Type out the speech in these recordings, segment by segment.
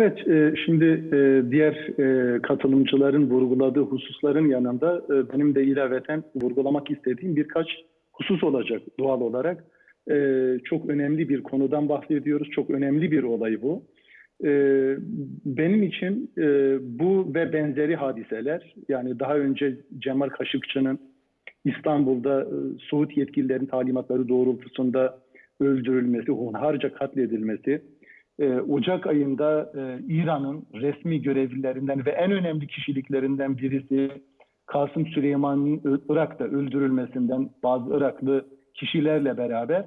Evet, e, şimdi e, diğer e, katılımcıların vurguladığı hususların yanında benim de ilaveten vurgulamak istediğim birkaç husus olacak doğal olarak. Çok önemli bir konudan bahsediyoruz, çok önemli bir olay bu. Benim için bu ve benzeri hadiseler, yani daha önce Cemal Kaşıkçı'nın İstanbul'da e, Suud yetkililerin talimatları doğrultusunda öldürülmesi, hunharca katledilmesi, ee, Ocak ayında e, İran'ın resmi görevlilerinden ve en önemli kişiliklerinden birisi Kasım Süleyman'ın Irak'ta öldürülmesinden bazı Iraklı kişilerle beraber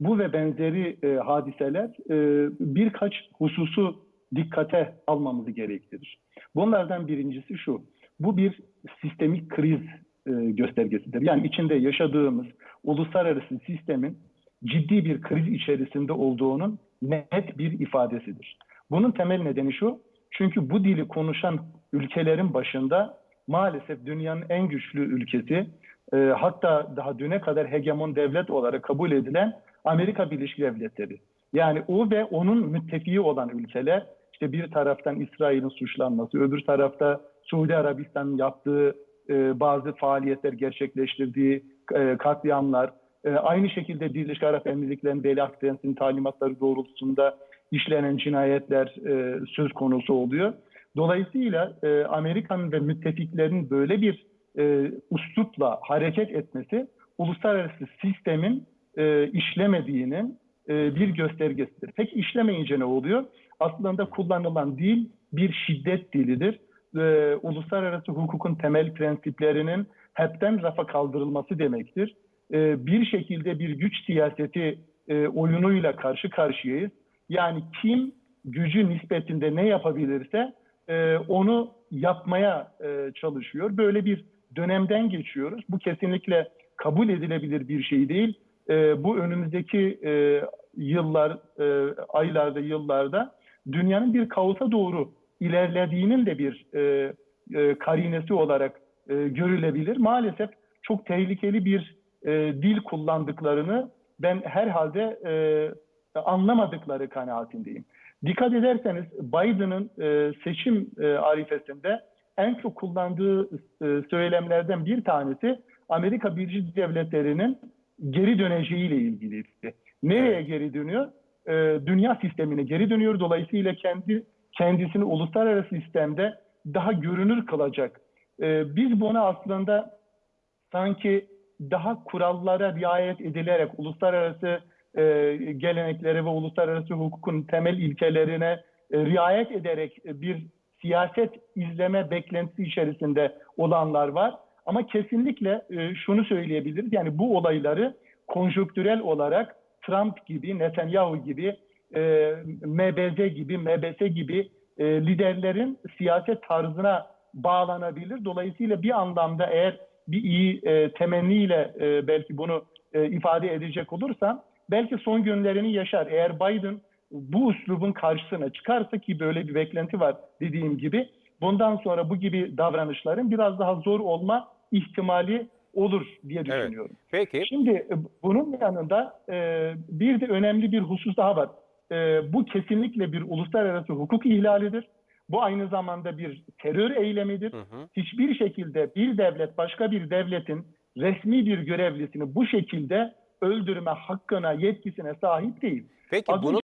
bu ve benzeri e, hadiseler e, birkaç hususu dikkate almamızı gerektirir. Bunlardan birincisi şu, bu bir sistemik kriz e, göstergesidir. Yani içinde yaşadığımız uluslararası sistemin ciddi bir kriz içerisinde olduğunun net bir ifadesidir. Bunun temel nedeni şu, çünkü bu dili konuşan ülkelerin başında maalesef dünyanın en güçlü ülkesi, e, hatta daha düne kadar hegemon devlet olarak kabul edilen Amerika Birleşik Devletleri. Yani o ve onun müttefiği olan ülkeler, işte bir taraftan İsrail'in suçlanması, öbür tarafta Suudi Arabistan'ın yaptığı e, bazı faaliyetler gerçekleştirdiği e, katliamlar, e, aynı şekilde Birleşik Arap Emirlikleri'nin Veli Akdeniz'in talimatları doğrultusunda işlenen cinayetler e, söz konusu oluyor. Dolayısıyla e, Amerika'nın ve müttefiklerinin böyle bir e, uslupla hareket etmesi uluslararası sistemin e, işlemediğinin e, bir göstergesidir. Peki işlemeyince ne oluyor? Aslında kullanılan dil bir şiddet dilidir. E, uluslararası hukukun temel prensiplerinin hepten rafa kaldırılması demektir e, bir şekilde bir güç siyaseti e, oyunuyla karşı karşıyayız. Yani kim gücü nispetinde ne yapabilirse e, onu yapmaya e, çalışıyor. Böyle bir dönemden geçiyoruz. Bu kesinlikle kabul edilebilir bir şey değil. E, bu önümüzdeki e, yıllar, e, aylarda, yıllarda dünyanın bir kaosa doğru ilerlediğinin de bir e, e, karinesi olarak e, görülebilir. Maalesef çok tehlikeli bir e, dil kullandıklarını ben herhalde e, anlamadıkları kanaatindeyim. Dikkat ederseniz Biden'ın e, seçim e, arifesinde en çok kullandığı e, söylemlerden bir tanesi Amerika Birleşik Devletleri'nin geri döneceğiyle ilgiliydi. Nereye geri dönüyor? E, dünya sistemine geri dönüyor. Dolayısıyla kendi kendisini uluslararası sistemde daha görünür kılacak. E, biz bunu aslında sanki daha kurallara riayet edilerek uluslararası e, geleneklere ve uluslararası hukukun temel ilkelerine e, riayet ederek e, bir siyaset izleme beklentisi içerisinde olanlar var. Ama kesinlikle e, şunu söyleyebiliriz. Yani bu olayları konjonktürel olarak Trump gibi, Netanyahu gibi, e, MBZ gibi, MBS gibi e, liderlerin siyaset tarzına bağlanabilir. Dolayısıyla bir anlamda eğer bir iyi e, temenniyle e, belki bunu e, ifade edecek olursam belki son günlerini yaşar. Eğer Biden bu üslubun karşısına çıkarsa ki böyle bir beklenti var dediğim gibi bundan sonra bu gibi davranışların biraz daha zor olma ihtimali olur diye Evet. düşünüyorum. Peki. Şimdi e, bunun yanında e, bir de önemli bir husus daha var. E, bu kesinlikle bir uluslararası hukuk ihlalidir. Bu aynı zamanda bir terör eylemidir. Hı hı. Hiçbir şekilde bir devlet başka bir devletin resmi bir görevlisini bu şekilde öldürme hakkına, yetkisine sahip değil. Peki Az bunu